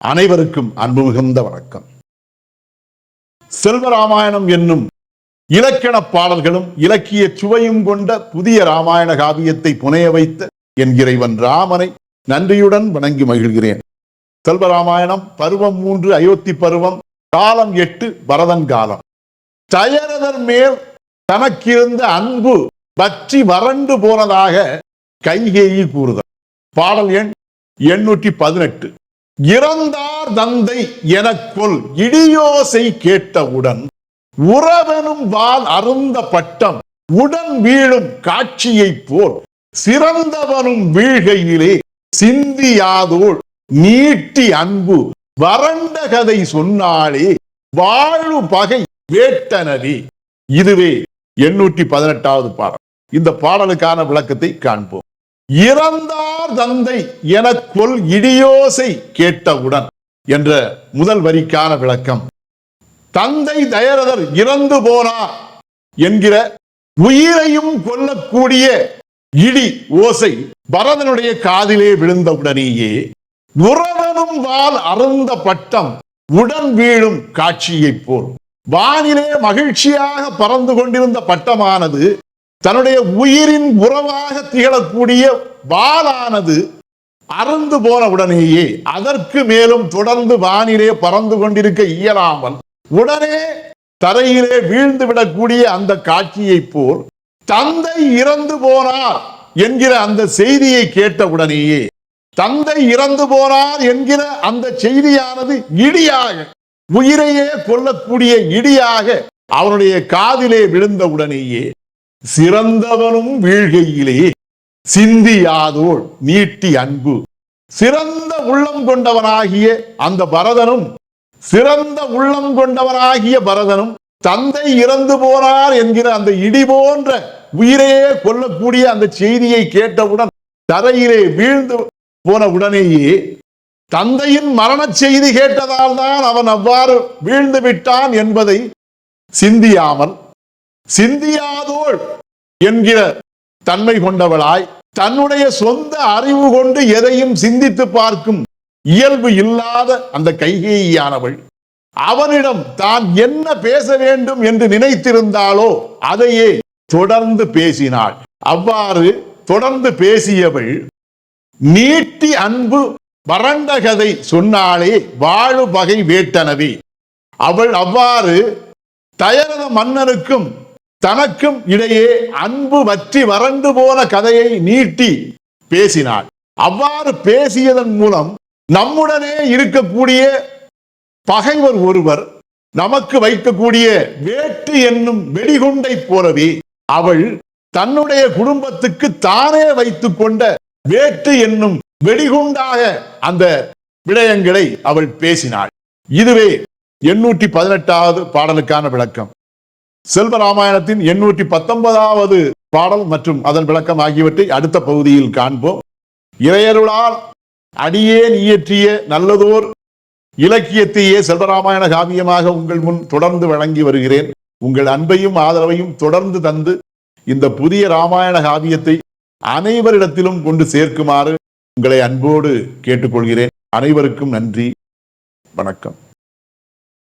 அனைவருக்கும் அன்பு மிகுந்த வணக்கம். செல்வராமாயணம் என்னும் இலக்கண பாடல்களும் இலக்கிய சுவையும் கொண்ட புதிய ராமாயண காவியத்தை புனைய வைத்த என் இறைவன் ராமனை நன்றியுடன் வணங்கி மகிழ்கிறேன். செல்வராமாயணம் பருவம் மூன்று அயோத்தி பருவம் காலம் எட்டு பரதன் காலம். தயரதர் மேல் தனக்கிருந்த அன்பு பற்றி வறண்டு போனதாக கைகேயி கூறுதல். பாடல் எண் எண்ணூற்றி பதினெட்டு. இறந்தார் தந்தை எனக்குள் இடியோசை கேட்டவுடன் உறவனும் வால் அருந்த பட்டம் உடன் வீழும் காட்சியைப் போல் சிறந்தவனும் வீழ்கையிலே சிந்தியாதோள் நீட்டி அன்பு வறண்ட கதை சொன்னாலே வாழு பகை வேட்டனவே. இதுவே எண்ணூற்றி பதினெட்டாவது பாடல். இந்த பாடலுக்கான விளக்கத்தை காண்போம். இறந்தார் தந்தை என கொல் இடியோசை கேட்டவுடன் என்ற முதல் வரிக்கான விளக்கம். தந்தை தயரதர் இறந்து போனார் என்கிற உயிரையும் கொல்லக்கூடிய இடி ஓசை பரதனுடைய காதிலே விழுந்தவுடனேயே உறவனும் வால் அருந்த பட்டம் உடன் வீழும் காட்சியைப் போல். வானிலே மகிழ்ச்சியாக பறந்து கொண்டிருந்த பட்டமானது தன்னுடைய உயிரின் உறவாக திகழக்கூடிய வாளானது அறந்து போன உடனேயே அதற்கு மேலும் தொடர்ந்து வானிலே பறந்து கொண்டிருக்க இயலாமல் உடனே தரையிலே வீழ்ந்து விடக்கூடிய அந்த காட்சியைப் போல் தந்தை இறந்து போனார் என்கிற அந்த செய்தியை கேட்ட உடனேயே தந்தை இறந்து போனார் என்கிற அந்த செய்தியானது இடியாக உயிரையே கொல்லக்கூடிய இடியாக அவனுடைய காதிலே விழுந்த உடனேயே சிறந்தவனும் வீழ்கையிலே சிந்தியாதோள் நீட்டி அன்பு. சிறந்த உள்ளம் கொண்டவனாகிய அந்த பரதனும் சிறந்த உள்ளம் கொண்டவனாகிய பரதனும் தந்தை இறந்து போனார் என்கிற அந்த இடி போன்ற உயிரையே கொல்லக்கூடிய அந்த செய்தியை கேட்டவுடன் தரையிலே வீழ்ந்து போன உடனேயே தந்தையின் மரண செய்தி கேட்டதால் தான் அவன் அவ்வாறு வீழ்ந்து விட்டான் என்பதை சிந்தியாமல் சிந்தியாதோள் என்கிற தன்மை கொண்டவளாய் தன்னுடைய சொந்த அறிவு கொண்டு எதையும் சிந்தித்து பார்க்கும் இயல்பு இல்லாத அந்த கைகேயானவள் அவனிடம் தான் என்ன பேச வேண்டும் என்று நினைத்திருந்தாலோ அதையே தொடர்ந்து பேசினாள். அவ்வாறு தொடர்ந்து பேசியவள் நீட்டி அன்பு வறண்ட கதை சொன்னாலே வாழு பகை வேட்டனவே. அவள் அவ்வாறு தயரத மன்னனுக்கும் தனக்கும் இடையே அன்பு வற்றி வறண்டு போன கதையை நீட்டி பேசினாள். அவ்வாறு பேசியதன் மூலம் நம்முடனே இருக்கக்கூடிய பகைவர் ஒருவர் நமக்கு வைக்கக்கூடிய வேட்டு என்னும் வெடிகுண்டை போலவே அவள் தன்னுடைய குடும்பத்துக்கு தானே வைத்து கொண்ட வேட்டு என்னும் வெடிகுண்டாக அந்த விடயங்களை அவள் பேசினாள். இதுவே எண்ணூற்றி பதினெட்டாவது பாடலுக்கான விளக்கம். செல்வராமாயணத்தின் எண்ணூற்றி பத்தொன்பதாவது பாடல் மற்றும் அதன் விளக்கம் ஆகியவற்றை அடுத்த பகுதியில் காண்போம். இறையருளால் அடியேன் இயற்றிய நல்லதோர் இலக்கியத்தையே செல்வராமாயண காவியமாக உங்கள் முன் தொடர்ந்து வழங்கி வருகிறேன். உங்கள் அன்பையும் ஆதரவையும் தொடர்ந்து தந்து இந்த புதிய ராமாயண காவியத்தை அனைவரிடத்திலும் கொண்டு சேர்க்குமாறு உங்களை அன்போடு கேட்டுக்கொள்கிறேன். அனைவருக்கும் நன்றி. வணக்கம்.